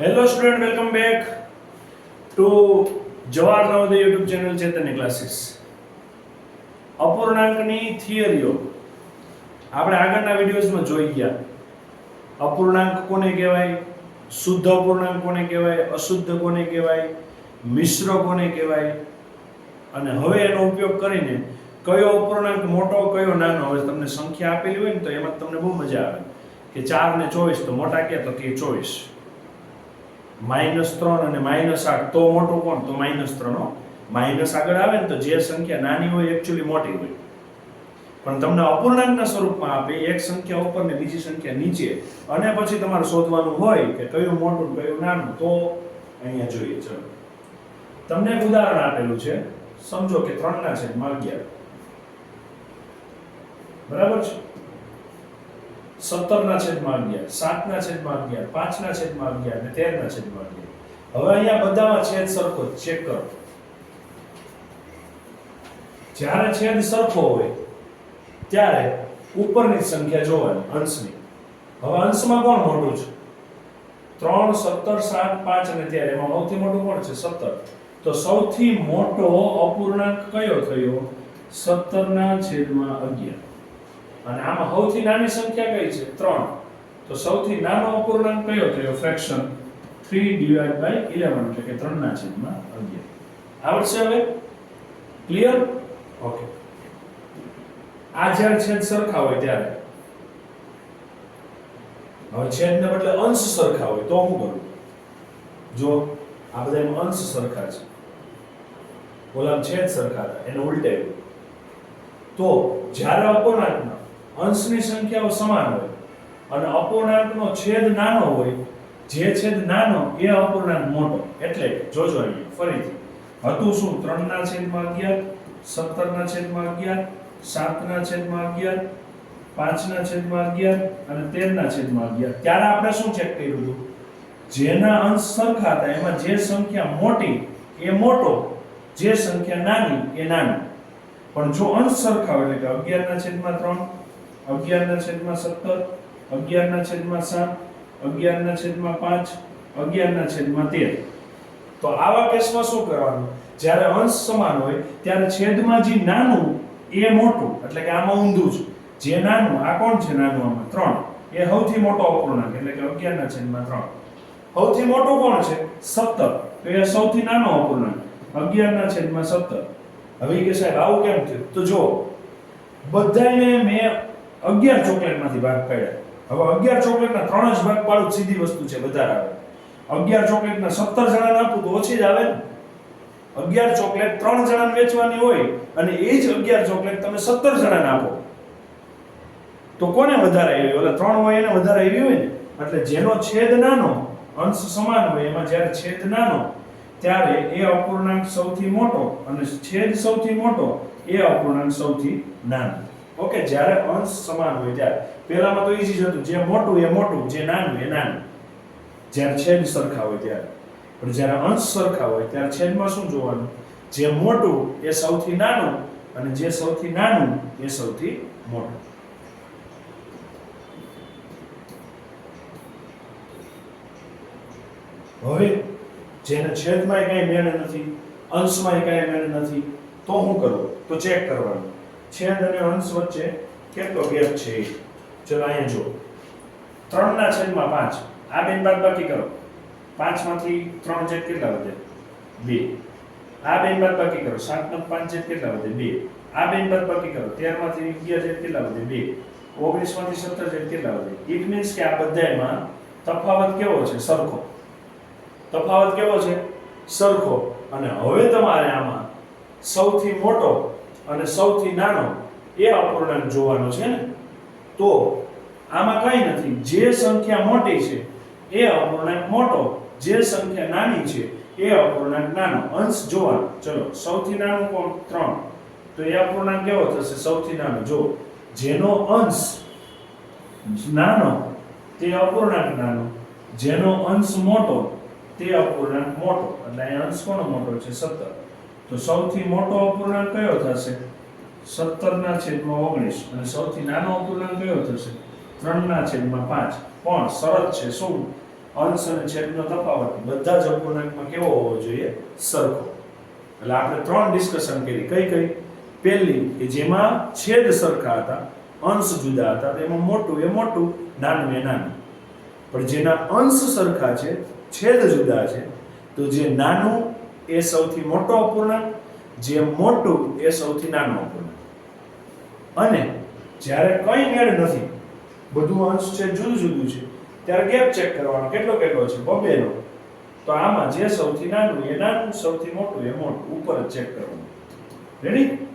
Hello student welcome back to Jawahar Navodaya YouTube channel Chaitanya classes અપૂર્ણાંકની થિયરીઓ. આપણે આગળના વિડીયોઝમાં જોઈ ગયા. અપૂર્ણાંક કોને કહેવાય? શુદ્ધ અપૂર્ણાંક કોને કહેવાય? અશુદ્ધ કોને કહેવાય? મિશ્ર કોને કહેવાય? અને હવે એનો ઉપયોગ કરીને કયો અપૂર્ણાંક મોટો, કયો નાનો? હવે તમને સંખ્યા આપેલી હોય ને તો એમાં તમને બહુ મજા આવે. કે ચાર ને ચોવીસ તો મોટા કે તો કે ચોવીસ. માઇનસ ત્રણ અને માઇનસ આઠ. તો મોટું કોણ? તો માઇનસ ત્રણ માઇનસ આગળ આવે ને તો જે સંખ્યા નાની હોય એકચ્યુઅલી મોટી હોય. પણ તમને અપૂર્ણાંકના સ્વરૂપમાં આપે, એક સંખ્યા ઉપર ને બીજી સંખ્યા નીચે. અને પછી તમારે શોધવાનું હોય કે કયું મોટું કયું નાનું. તો અહીંયા જોઈએ, ચલો. તમને એક ઉદાહરણ આપેલું છે. સમજો કે ત્રણના છે અગિયાર બરાબર છે? સત્તરના છેદમાં અગિયાર, સાતના છેદમાં અગિયાર, પાંચના છેદમાં અગિયાર અને તેરના છેદમાં અગિયાર. હવે અહીંયા બધામાં છેદ સરખો ચેક કરો. જ્યારે છેદ સરખો હોય, ત્યારે ઉપરની સંખ્યા જોવાની, અંશની. હવે અંશમાં કોણ મોટું છે? ત્રણ, સત્તર, સાત, પાંચ અને ત્યારે એમાં સૌથી મોટું કોણ છે? સત્તર. તો સૌથી મોટો અપૂર્ણાંક કયો થયો? સત્તરના છેદમાં અગિયાર. અને આમાં સૌથી નાની સંખ્યા કઈ છે? ત્રણ. તો સૌથી નાનો અપૂર્ણાંક કયો થયો fraction three divide by eleven એટલે કે ત્રણના છેદમાં અગિયાર. આવડશે હવે ક્લિયર ઓકે આ જ્યારે છેદ સરખા હોય ત્યારે? હવે છેદને બદલે અંશ સરખા હોય તો હું કરું? જો આ બધા એમાં અંશ સરખા છે, ઓલા છેદ સરખા હતા, એને ઉલટાવ્યું તો જ્યારે અપૂર્ણાંકના અંશની સંખ્યાઓ સમાન હોય અને અપૂર્ણાંકનો છેદ નાનો હોય, જે છેદ નાનો એ અપૂર્ણાંક મોટો. એટલે જોજો અહીંયા, ફરીથી. હતું શું? ત્રણના છેદમાં અગિયાર, સત્તરના છેદમાં અગિયાર, સાતના છેદમાં અગિયાર, પાંચના છેદમાં અગિયાર અને તેરના છેદમાં અગિયાર. ત્યારે આપણે શું ચેક કર્યું હતું? જેના અંશ સરખા હતા, એમાં જે સંખ્યા મોટી, એ મોટો, જે સંખ્યા નાની, એ નાની. પણ જો અંશ સરખા હોય, એટલે કે અગિયારના છેદમાં ત્રણ અગિયારના છેદમાં સત્તર, અગિયારના છેદમાં સાત, અગિયારના છેદમાં પાંચ, અગિયારના છેદમાં તેર. તો આવા કેસમાં શું કરવાનું? જ્યારે અંશ સમાન હોય, ત્યારે છેદમાં જે નાનું, એ મોટું, એટલે કે આમાં ઊંધું છે જે નાનું, આ કોણ છે નાનું આમાં? ત્રણ. એ સૌથી મોટો અપૂર્ણાંક, એટલે કે અગિયારના છેદમાં ત્રણ. સૌથી મોટો કોણ છે? સત્તર. તો એ સૌથી નાનો અપૂર્ણાંક, અગિયારના છેદમાં સત્તર. હવે કે સાહેબ, આવું કેમ થયું? તો જો બધાને મેં અગિયાર ચોકલેટમાંથી ભાગ પાડ્યા હવે અગિયાર ચોકલેટના ત્રણ જ ભાગ પાડું સીધી વસ્તુ છે વધારે આવે. અગિયાર ચોકલેટના સત્તર જણાને આપું તો ઓછી જ આવે ને. અગિયાર ચોકલેટ ત્રણ જણાને વેચવાની હોય અને એ જ અગિયાર ચોકલેટ તમે સત્તર જણાને આપો. તો કોને વધારે આવી? એટલે ત્રણ હોય એને વધારે આવી હોય ને? એટલે જેનો છેદ નાનો, અંશ સમાન હોય, એમાં જ્યારે છેદ નાનો, ત્યારે એ અપૂર્ણાંક સૌથી મોટો અને છેદ સૌથી મોટો, એ અપૂર્ણાંક સૌથી નાનો. ઓકે, જ્યારે અંશ સમાન હોય ત્યારે. પહેલામાં તો ઈઝી જ હતું. જે મોટું એ મોટું, જે નાનું એ નાનું. જ્યારે છેદ સરખા હોય ત્યારે. પણ જ્યારે અંશ સરખા હોય ત્યારે છેદમાં શું જોવાનું? જે મોટું એ સૌથી નાનું અને જે સૌથી નાનું એ સૌથી મોટું. હવે જેને છેદમાં કઈ મેળ નથી, અંશમાં કઈ મેળ નથી, તો હું કરવું તો ચેક કરવાનું. છેદ અને અંશ વચ્ચે કેટલો ગેપ છે. ચલો અહીંયા જો ત્રણના છેદમાં પાંચ. આ બેન બાદ બાકી કરો. પાંચમાંથી ત્રણ છેદ કેટલા વધે? બે. આ બેન બાદ બાકી કરો. સાત નો પાંચ છેદ કેટલા વધે? બે. આ બેન બાદ બાકી કરો. તેરમાંથી અગિયાર છેદ કેટલા વધે? બે. ઓગણીસમાંથી સત્તર છેદ કેટલા વધે? ઇટ મીન્સ કે આ બધામાં તફાવત કેવો છે? સરખો. તફાવત કેવો છે? સરખો. અને હવે તમારે આમાં સૌથી મોટો અને સૌથી નાનો એ અપૂર્ણાંક જોવાનો છે ને? તો આમાં કંઈ નથી. જે સંખ્યા મોટી છે, એ અપૂર્ણાંક મોટો. જે સંખ્યા નાની છે, એ અપૂર્ણાંક નાનો. અંશ જોવાનો. ચલો, સૌથી નાનું કોણ? ત્રણ. તો એ અપૂર્ણાંક કેવો થશે? સૌથી નાનો. જો, જેનો અંશ નાનો, તે અપૂર્ણાંક નાનો. જેનો અંશ મોટો, તે અપૂર્ણાંક મોટો. એટલે અંશ કોનો મોટો છે? સત્તર. તો સૌથી મોટો અપૂર્ણાંક કયો થશે? સત્તરના છેદમાં ઓગણીસ અને સૌથી નાનો અપૂર્ણાંક કયો થશે? ત્રણના છેદમાં પાંચ. પણ શરત છે શું? અંશ અને છેદનો તફાવત બધા જ અપૂર્ણાંકમાં કેવો હોવો જોઈએ? સરખો. એટલે આપણે ત્રણ ડિસ્કશન કરી. કઈ કઈ? પહેલી કે જેમાં છેદ સરખા હતા, અંશ જુદા હતા તેમાં મોટું એ મોટું, નાનું એ નાનું. પણ જેના અંશ સરખા છે, છેદ જુદા છે, તો જે નાનું એ સૌથી મોટો અપૂર્ણાંક, જે મોટું એ સૌથી નાનો અપૂર્ણાંક. અને જ્યારે કંઈ મેળ નથી, બધું અંશ છે, જુદું જુદું છે, ત્યારે ગેપ ચેક કરવાનો કેટલો કેટલો છે, બબેનો. તો આમાં જે સૌથી નાનું, એ નાનું, સૌથી મોટું, એ મોટું, ઉપર જ ચેક કરવાનું. રેડી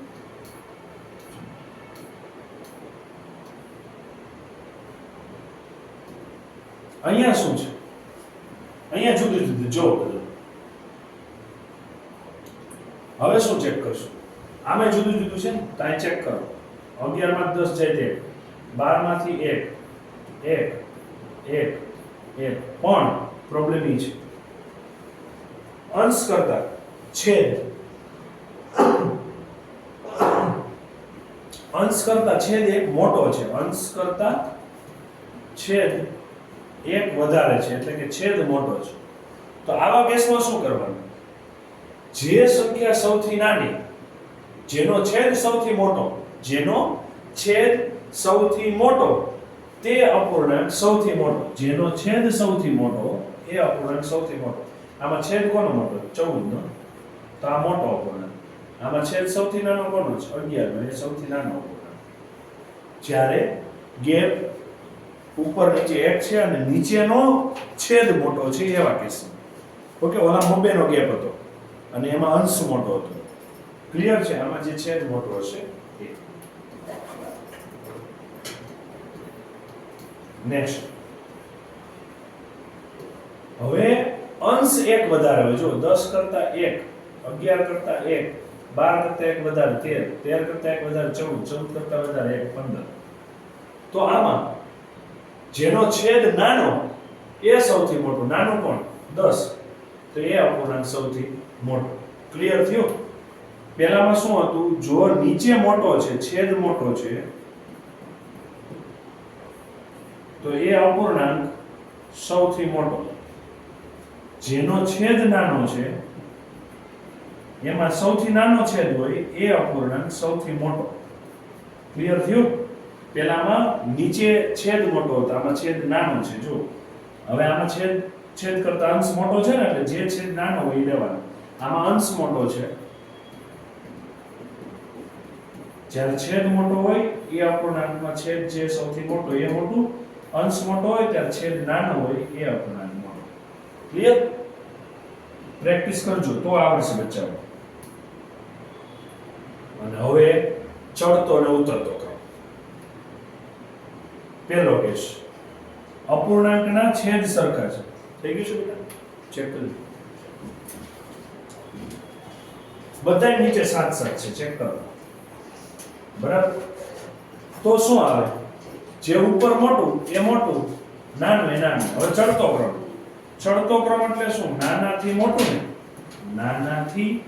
અહીંયા શું છે? અહીંયા જુદું જુદું જો બધું હવે શું ચેક કરશું? આમે જુદું જુદું છે ને, તો ચેક કરો. અગિયારમાં દસ જાય તે. બારમાંથી એક એક એક એક. પણ પ્રોબ્લેમ એ છે. અંશ કરતા છેદ. અંશ કરતા છેદ એક મોટો છે. અંશ કરતા છેદ એક વધારે છે, એટલે કે છેદ મોટો છે. તો આવા કેસમાં શું કરવાનું? જે સંખ્યા સૌથી નાની, જેનો છેદ સૌથી મોટો, જેનો છેદ સૌથી મોટો, તે અપૂર્ણાંક સૌથી મોટો, જેનો છેદ સૌથી મોટો, એ અપૂર્ણાંક સૌથી મોટો. આમાં છેદ કોનો મોટો? ચૌદ નો તો આ મોટો અપૂર્ણાંક. આમાં છેદ સૌથી નાનો કોનો છે? અગિયાર નો એ સૌથી નાનો અપૂર્ણાંક. જ્યારે ગેપ ઉપર નીચે એક છે અને નીચેનો છેદ મોટો છે, એવા કેસ. ઓકે, ઓલા બબ્બેનો ગેપ હતો. અને એમાં અંશ મોટો હતો. ક્લિયર છે? આમાં જે છેદ મોટો હશે નેક્સ્ટ હવે અંશ એક વધારે હોય. જો, દસ કરતા 1 11 કરતા એક, બાર કરતા એક વધારે તેર તેર કરતા એક વધારે ચૌદ ચૌદ કરતા વધારે 1 15 તો આમાં જેનો છેદ નાનો, એ સૌથી મોટો. નાનું કોણ? દસ. તો એ અપૂર્ણાંક સૌથી મોટો. ક્લિયર થયો? પહેલામાં શું હતું? જો નીચે મોટો છે, છેદ મોટો છે, તો એ અપૂર્ણાંક સૌથી મોટો. જેનો છેદ નાનો છે, એમાં સૌથી નાનો છેદ હોય, એ અપૂર્ણાંક સૌથી મોટો. ક્લિયર થયું? પહેલામાં નીચે છેદ મોટો હતો, આમાં છેદ નાનો છે જો હવે આમાં છેદ છેદ કરતા અંશ મોટો છે ને, એટલે જે છેદ નાનો હોય એ લેવાનો. આમાં અંશ મોટો છે. જ્યારે છેદ મોટો હોય, એ અપૂર્ણાંકમાં છેદ જે સૌથી મોટો એ મોટું. અંશ મોટો હોય, ત્યારે છેદ નાનો હોય, એ અપૂર્ણાંક મોટો. ક્લિયર પ્રેક્ટિસ કરજો, તો આવડશે બચ્ચાઓ. અને હવે ચડતો અને ઉતરતો ક્રમ. પહેલો કેસ. અપૂર્ણાંકના છેદ સરખા છે. થઈ ગયું છે ચેક કરજો બધા નીચે સાત સાત છે ચેક કરો. બરાબર? તો શું આવે? જે ઉપર મોટું, એ મોટું, નાનું એ નાનું. હવે ચડતો ક્રમ. ચડતો ક્રમ એટલે શું? નાનાથી મોટું ને? નાનાથી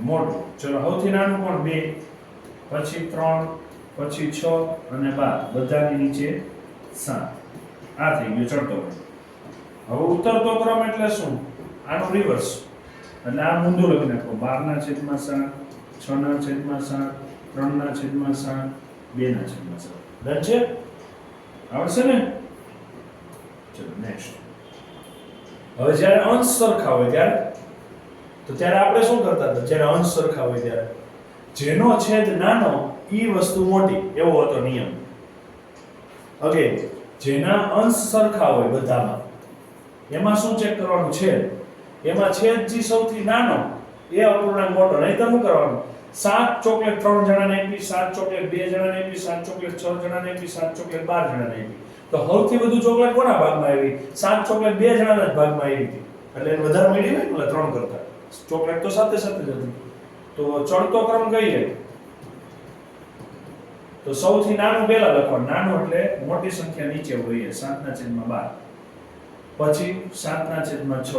મોટું. ચલો, સૌથી નાનું પણ બે. પછી ત્રણ, પછી છ અને બાર. બધાની નીચે સાત. આ થઈ ગયો ચડતો ક્રમ હવે ઉતરતો ક્રમ એટલે શું? આનું રિવર્સ એટલે આ મૂંધું લખી નાખો. બારના છેદમાં સાત છ ના છેદમાં સાત ત્રણ ના છેદમાં સાત બે ના છેદમાં સાત. ડન છે? આવડશે ને? ચલો નેક્સ્ટ હવે જ્યારે અંશ સરખા હોય ત્યારે? તો ત્યારે આપણે શું કરતા હતા? જ્યારે અંશ સરખા હોય ત્યારે. જેનો છેદ નાનો એ વસ્તુ મોટી. એવો હતો નિયમ. ઓકે જેના અંશ સરખા હોય બધામાં. એમાં શું ચેક કરવાનું છે? એમાં છેદ જે સૌથી નાનો, એ અપૂર્ણાંક મોટો નહીં શું કરવાનું. સાત ચોકલેટ ત્રણ જણાને આપી, સાત ચોકલેટ બે જણાને આપી, સાત ચોકલેટ છ જણાને આપી, સાત ચોકલેટ બાર જણાને આપી. તો સૌથી વધુ ચોકલેટ કોના ભાગમાં આવી? સાત ચોકલેટ બે જણાના જ ભાગમાં આવી હતી. એટલે એને વધારે મળી હોય ને ત્રણ કરતા. ચોકલેટ તો સાથે સાથે જ હતી. તો ચડતો ક્રમ કહીએ તો સૌથી નાનું પહેલા લખો નાનું એટલે મોટી સંખ્યા નીચે હોય સાતના છેદમાં બાર. પછી સાતના છેદમાં છ.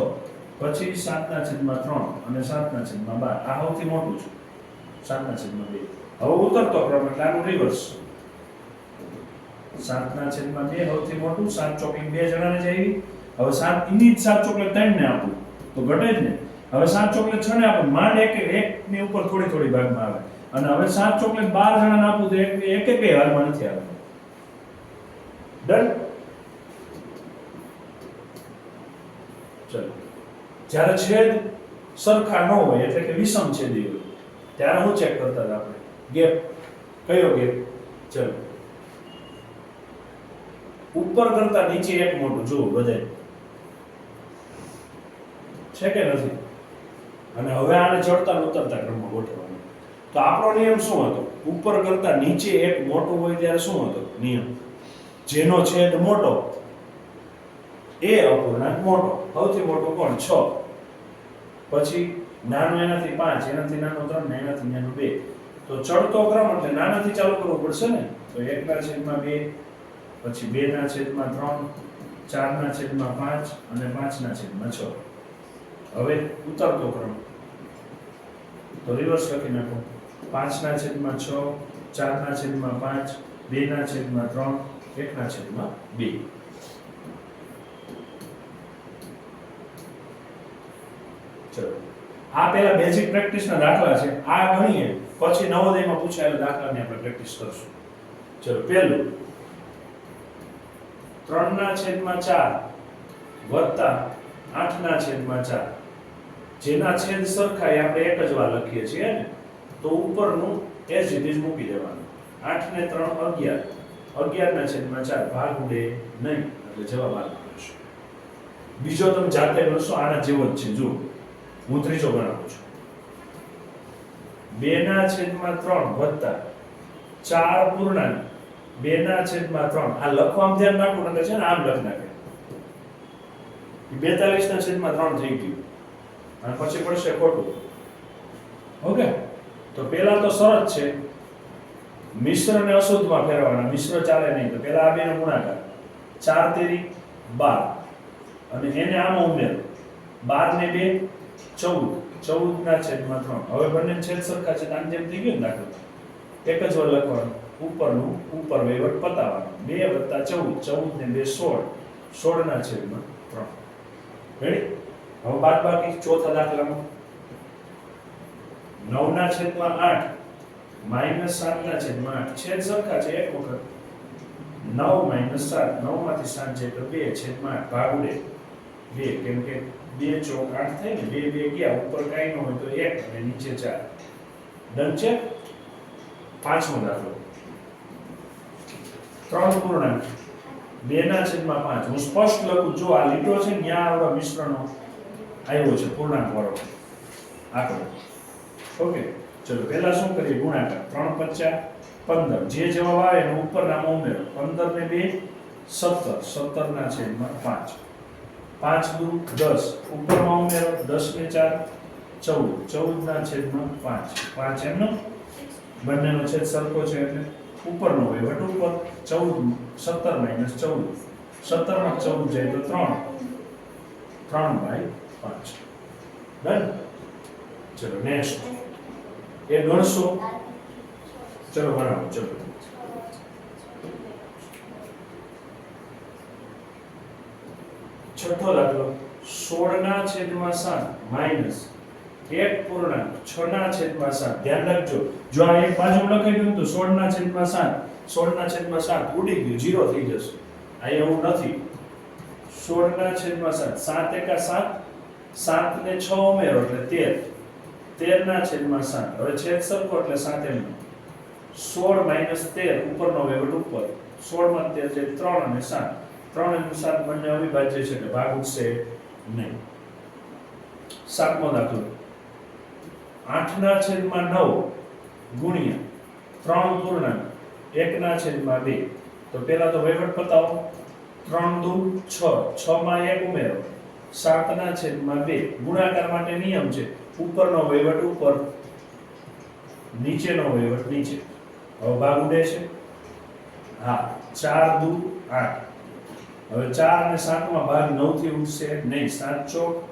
પછી સાતના છેદમાં ત્રણ અને સાતના છેદમાં બાર. આ સૌથી મોટું છે. સાતના છેદમાં બે. હવે ઉતરતો ક્રમ એટલે આનું રિવર્સ સાતના છેદમાં બે સૌથી મોટું. સાત ચોકી બે જણાને જ આવી હવે સાત ઇની જ સાત ચોકલેટ ત્રણ ને આપું. તો ઘટે જ ને હવે સાત ચોકલેટ છ ને આપું. માંડ એક એક ની ઉપર થોડી થોડી ભાગમાં આવે. અને હવે સાત ચોકલેટ બાર જણાને આપું તો એક એક બે હાલમાં નથી આવે ડન ચલો. જ્યારે છેદ સરખા ન હોય, એટલે કે વિષમ છેદી હોય, ત્યારે હું ચેક કરતા હતા આપણે. ગેપ કયો ગેપ ચલો. ઉપર કરતા નીચે એક મોટું. જુઓ, બધાય. છે કે નથી? અને હવે આને ચડતા ઉતરતા ક્રમમાં ગોઠવવાનું. તો આપણો નિયમ શું હતો? ઉપર કરતા નીચે એક મોટું હોય ત્યારે શું હતો? નિયમ. જેનો છેદ મોટો, એ અપૂર્ણાંક મોટો. સૌથી મોટો કોણ? છ. પછી નાનો એનાથી પાંચ, એનાથી નાનો ત્રણ એનાથી નાનો બે. તો ચડતો ક્રમ એટલે નાનાથી ચાલુ કરવું પડશે ને? તો એકના છેદમાં બે, પછી બે ના છેદમાં ત્રણ, ચારના છેદમાં પાંચ અને પાંચના છેદમાં છ. હવે ઉતરતો ક્રમ. તો રિવર્સ લખી નાખો. પાંચના છેદમાં છ, ચારના છેદમાં પાંચ, બેના છેદમાં ત્રણ, એકના છેદમાં બે. ચલો. આ પેલા બેઝિક પ્રેક્ટિસના દાખલા છે. આ ગણીએ. પછી નવોદયમાં પૂછાયેલા દાખલાની આપણે પ્રેક્ટિસ કરશું. ચલો, પહેલું. ત્રણના છેદમાં ચાર વત્તા આઠના છેદમાં ચાર. જેના છેદ સરખા એ આપણે એક જ વાર લખીએ છીએ ને? તો ઉપરનું એઝ ઇટ ઇઝ મૂકી દેવાનું. આઠ ને ત્રણ અગિયાર. અગિયારના છેદમાં ચાર. ભાગ ઉડે નહીં. એટલે જવાબ આપવાનો છે બીજો તમે જાતે ગણશો આના જેવો જ છે. જુઓ. હું ત્રીજો ગણાવું છું. બે ના છેદમાં ત્રણ વત્તા ચાર પૂર્ણાંક. બે ના છેદમાં ત્રણ. આ લખવામાં ધ્યાન રાખવું નકર છે ને આમ લખ નાખે. બેતાલીસ ના છેદમાં ત્રણ થઈ ગયું. અને પછી પડશે ખોટું. ઓકે? તો પેલા તો શરત છે મિશ્ર ને અશુદ્ધમાં ફેરવાના મિશ્ર ચાલે નહીં. તો પેલા આ બેનો ગુણાકાર. ચાર તેરી બાર. અને એને આમાં ઉમેર. બાર ને બે, ચૌદ. ચૌદ ના છેદમાં ત્રણ. હવે બંને છેદ સરખા છે આમ જેમ થઈ ગયું દાખલો. એક જ વાર લખવાનું. ઉપરનું ઉપર વહીવટ પતાવવાનું. બે વત્તા ચૌદ. ચૌદ ને બે સોળ. સોળ ના છેદમાં ત્રણ. રેડી હવે બાદ બાકી ચોથા દાખલામાં. નવ ના છેદમાં આઠ, માઇનસ સાત ના છેદમાં આઠ. છેદ સરખા છે, એક વખત. નવ માઇનસ સાત નવમાંથી સાત જાય તો બે, છેદમાં આઠ. ભાગ ઉડે બે, કેમ કે બે ચોક આઠ થાય ને, બે બે ગયા, ઉપર કાંઈ ન હોય તો એક અને નીચે ચાર. ડન છે? પાંચમો દાખલો. ત્રણ પૂર્ણાંક. બે ના છેદમાં પાંચ. હું સ્પષ્ટ લખું, જો આ લીટો છે ત્યાં આવડા મિશ્રણો આવ્યો છે, પૂર્ણાંક વાળો. આંકડો ઓકે, ચલો, પહેલા શું કરીએ? ગુણાકાર. ત્રણ પચાસ પંદર. જે જવાબ આવે એનો ઉપર નામ ઉમેરો. પંદર ને બે, સત્તર. સત્તર ના છેદમાં પાંચ. પાંચ દુ દસ. ઉપરમાં ઉમેરો. દસ ને ચાર, ચૌદ. ચૌદ ના છેદમાં પાંચ. પાંચ એમનો? બંનેનો છેદ સરખો છે એટલે ઉપરનો વહીવટ ઉપર ચૌદ, સત્તર માઇનસ ચૌદ. સત્તરમાં ચૌદ જાય તો ત્રણ. ત્રણ બાય પાંચ. ડન? ચલો, નેક્સ્ટ. એ દોઢસો? ચલો, ભણાવો, ચલો. છઠ્ઠો દાખલો. સોળના છેદમાં સાત, માઇનસ એક પૂર્ણાંક છ ના છેદમાં સાત. ધ્યાન રાખજો. જો આ એક બાજુ લખાઈ ગયું તો સોળ ના છેદમાં સાત સોળ ના છેદમાં સાત ઉડી ગયું જીરો થઈ જશે. આ એવું નથી. સોળ ના છેદમાં સાત. સાત એકા સાત સાત ને છ ઉમેરો એટલે તેર. તેર ના છેદમાં સાત. હવે છેદ સરખો એટલે સાત એમ. સોળ માઇનસ તેર ઉપરનો વહીવટ ઉપર. સોળમાં તેર છે ત્રણ અને સાત. ત્રણ અને સાત બંને અવિભાજ્ય છે એટલે ભાગ ઉઠશે નહીં. સાતમો દાખલો. આઠના છેદમાં નવ ગુણ્યા ત્રણ પૂર્ણાંક. એકના છેદમાં બે. તો પહેલા તો વહીવટ પતાવો ત્રણ દુ છ. છ માં એક ઉમેરો. સાતના છેદમાં બે. ગુણાકાર માટે નિયમ છે, ઉપરનો વહીવટ ઉપર, નીચેનો વહીવટ નીચે. હવે ભાગ ઉડે છે. હા, ચાર દુ આઠ. હવે ચાર અને સાતમાં ભાગ નવથી ઉઠશે નહીં, સાત ચોક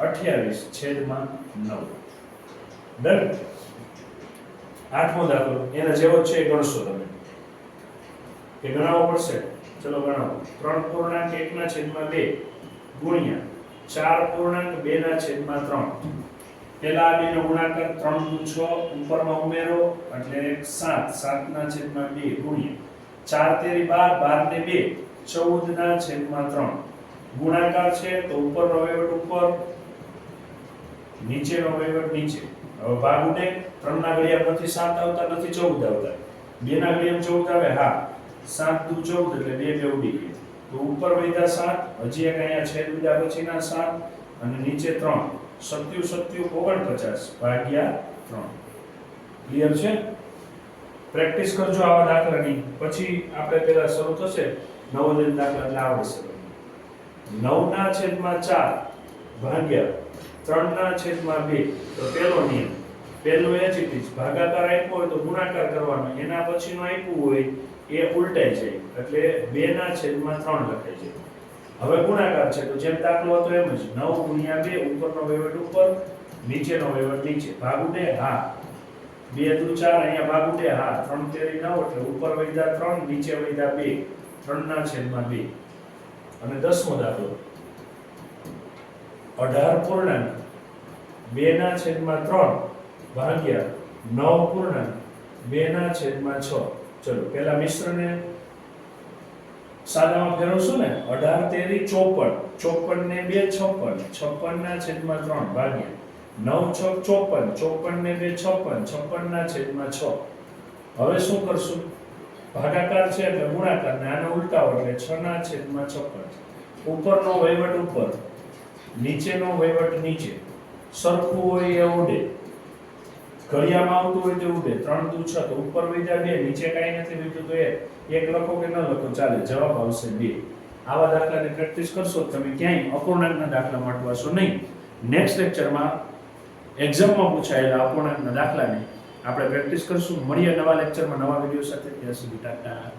અઠ્યાવીસ છેદમાં નવ. ડન. આઠમો દાખલો. એના જેવો છે, એ ગણશો તમે. કે ગણાવવો પડશે. ચલો ગણાવો. ત્રણ પૂર્ણાંક એકના છેદમાં બે ગુણ્યા ચાર પૂર્ણાંક બે ના છેદમાં ત્રણ. પેલા બે નો ગુણાકાર ત્રણ દુ છ ઉપરમાં ઉમેરો, એટલે સાત સાત. ના છેદમાં બે, ગુણ્યા. ચાર તેરી બાર બાર ને બે ચૌદ ના છેદમાં ત્રણ. ગુણાકાર છે તો ઉપરનો વહીવટ ઉપર, નીચેનો વહીવટ નીચે. હવે ભાગ ઉડે. ત્રણ ના ઘડિયામાંથી સાત આવતા નથી, ચૌદ આવતા. બે ના ઘડિયા ચૌદ આવે, હા. સાત દુ ચૌદ, એટલે બે બે ઉડી ગઈ તો ઉપર વધ્યા સાત, હજી એક અહીંયા છેદ ઉડ્યા પછીના સાત, અને નીચે ત્રણ. સત્યુ સત્યુ, ઓગણપચાસ, ભાગ્યા ત્રણ. ક્લિયર છે? પ્રેક્ટિસ કરજો આવા દાખલાની. પછી આપણે પેલા શરૂ થશે. નવોદય દાખલા એટલે આવડશે નવ ના છેદમાં ચાર, ભાગ્યા. ત્રણ ના છેદમાં બે. તો પેલો નિયમ. પહેલું એ જ રીતે ભાગાકાર આપ્યો હોય તો ગુણાકાર કરવાનો. એના પછીનો આપ્યું હોય એ ઉલટાઈ જાય એટલે બે ના છેદમાં ત્રણ લખાય છે. હવે ગુણાકાર છે. તો જેમ દાખલો હતો એમ જ. નવ ગુણ્યા બે, ઉપરનો વહીવટ ઉપર, નીચેનો વહીવટ નીચે. ભાગ ઉડે હા. બે દુ ચાર, અહીંયા ભાગ ઉડે હા. ત્રણ તેરી નવ, એટલે ઉપર વૈધા ત્રણ, નીચે વૈધા બે. ત્રણ ના છેદમાં બે. અને દસમો દાખલો. અઢાર પૂર્ણાંક. બે ના છેદમાં ત્રણ. ભાગ્યા નવ પૂર્ણાંક. બે ના છેદમાં છ. ચલો, પેલા મિશ્રને સાદામાં ફેરવશું ને? અઢાર, તેરી, ચોપન. ચોપન ને બે, છપ્પન. છપ્પન ના છેદમાં ત્રણ, ભાગ્યા. નવ, છ, ચોપન. ચોપન ને બે, છપ્પન. છપ્પન ના છેદમાં છ. હવે શું કરશું? ભાગાકાર છે એટલે ગુણાકાર ને આને ઉલટાવો એટલે છ ના છેદમાં છપ્પન. ઉપરનો વહીવટ ઉપર, નીચેનો વહીવટ નીચે. સરખું હોય એ ઉડે ઘડિયામાં આવતું હોય તેવું બે, ત્રણ દુ છ તો ઉપર વૈધા બે, નીચે કાંઈ નથી લીધું તો એ એક લખો કે ન લખો, ચાલે, જવાબ આવશે બે. આવા દાખલાની પ્રેક્ટિસ કરશો તમે ક્યાંય અપૂર્ણાંકના દાખલા માટવાશો નહીં. નેક્સ્ટ લેક્ચરમાં એક્ઝામમાં પૂછાયેલા અપૂર્ણાંકના દાખલાને આપણે પ્રેક્ટિસ કરશું. મળીએ નવા લેક્ચરમાં નવા વીડિયો સાથે. ત્યાં સુધી ટાટા.